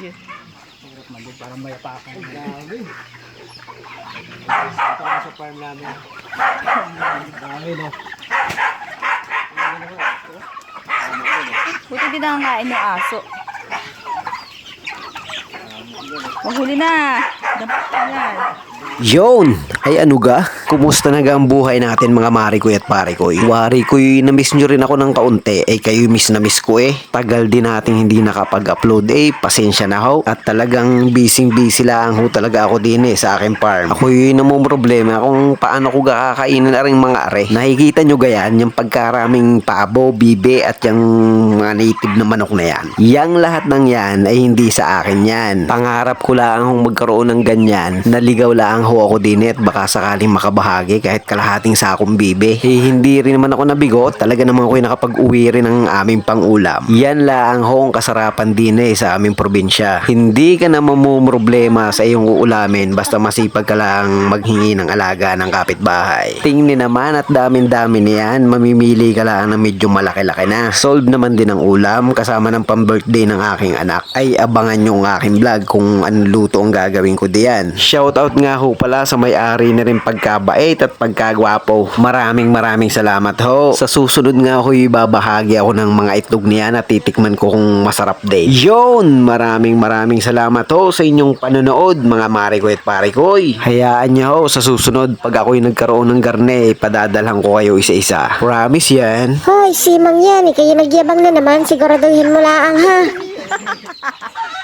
Yes. Hirap man din, parang may apakan. Dami. Ito ako sa farm namin. Dami no. Buti din ang kain ng aso. Mahuli na. Yon! Ay ano ga? Kumusta na ang buhay natin mga marikoy at parikoy? Wari ko'y na-miss nyo rin ako ng kaunti. Eh kayo miss na miss ko eh. Tagal din nating hindi nakapag-upload eh. Pasensya na ho. At talagang busy busy lang ho talaga ako din eh sa aking farm. Ako'y namong problema kung paano ko ga kakainin na rin mga are. Nakikita nyo gayan yung pagkaraming pabo, bibe at yung mga native na manok na yan. Yang lahat ng yan ay hindi sa akin yan. Pangarap ko lang magkaroon ng ganyan. Naligaw lang ho ako din at baka sakaling makabahagi kahit kalahating sakong bibe. Eh, hindi rin naman ako nabigo. Talaga naman ako'y nakapag-uwi rin ng aming pangulam. Yan lang ho ang kasarapan din eh sa aming probinsya. Hindi ka na mamumroblema sa iyong uulamin basta masipag ka lang maghingi ng alaga ng kapitbahay. Tingni naman at damin-dami niyan, mamimili ka lang ng medyo malaki-laki na. Solve naman din ang ulam kasama ng pang-birthday ng aking anak. Ay abangan nyo ang aking vlog kung anong luto ang gagawin ko diyan. Shoutout nga ho pala sa may-ari na rin pagkabait at pagkagwapo. Maraming maraming salamat ho. Sa susunod nga ho ibabahagi ako ng mga itlog niyan at titikman ko kung masarap din. Yon! Maraming maraming salamat ho sa inyong panonood mga marikoy at parikoy. Hayaan niyo ho sa susunod pag ako'y nagkaroon ng garne padadalhan ko kayo isa-isa. Promise yan. Hoy, si Mang yan, eh, kayo nagyabang na naman, siguraduhin mo lang ha.